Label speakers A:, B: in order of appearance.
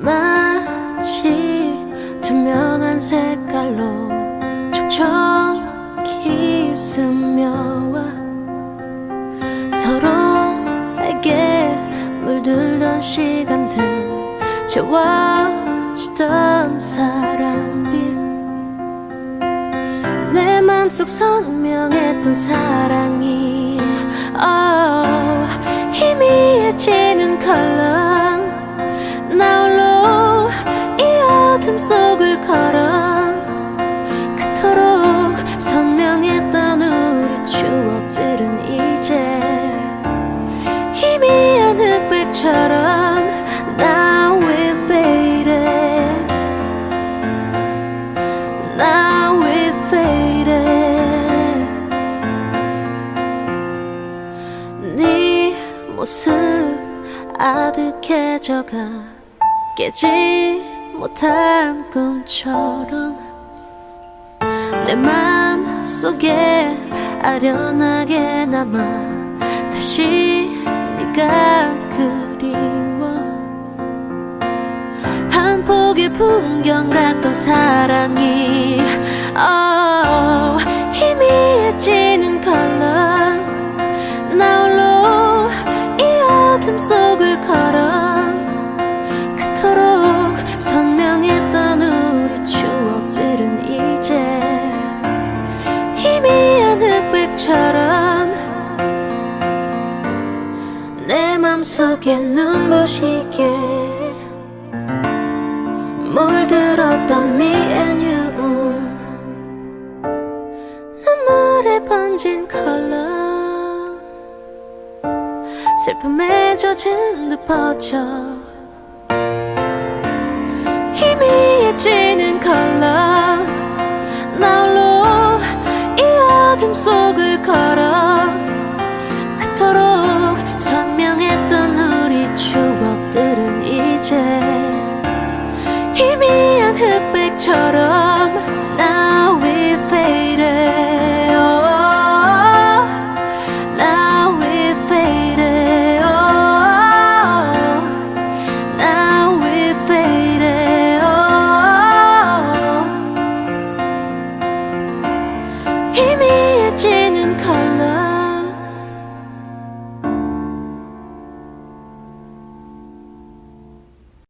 A: 마치 투명한 색깔로 촉촉히 스며와 서로에게 물들던 시간들 채워지던 사랑빛 내 맘속 선명했던 사랑이 oh, 희미해지는 컬러. 속을 걸어 그토록 선명했던 우리 추억들은 이제 희미한 흑백처럼 Now we're faded. Now we're faded. 네 모습 아득해져가 깨지 못한 꿈처럼 내 맘 속에 아련하게 남아 다시 네가 그리워. 한 폭의 풍경 같던 사랑이 oh, 희미해지는 컬러. 나 홀로 이 어둠 속을 걸어 속에 눈부시게 물들었던 me and you 눈물에 번진 컬러 슬픔에 젖은 듯 퍼져 희미해지는 컬러 나 홀로 이 어둠 속을 걸어 추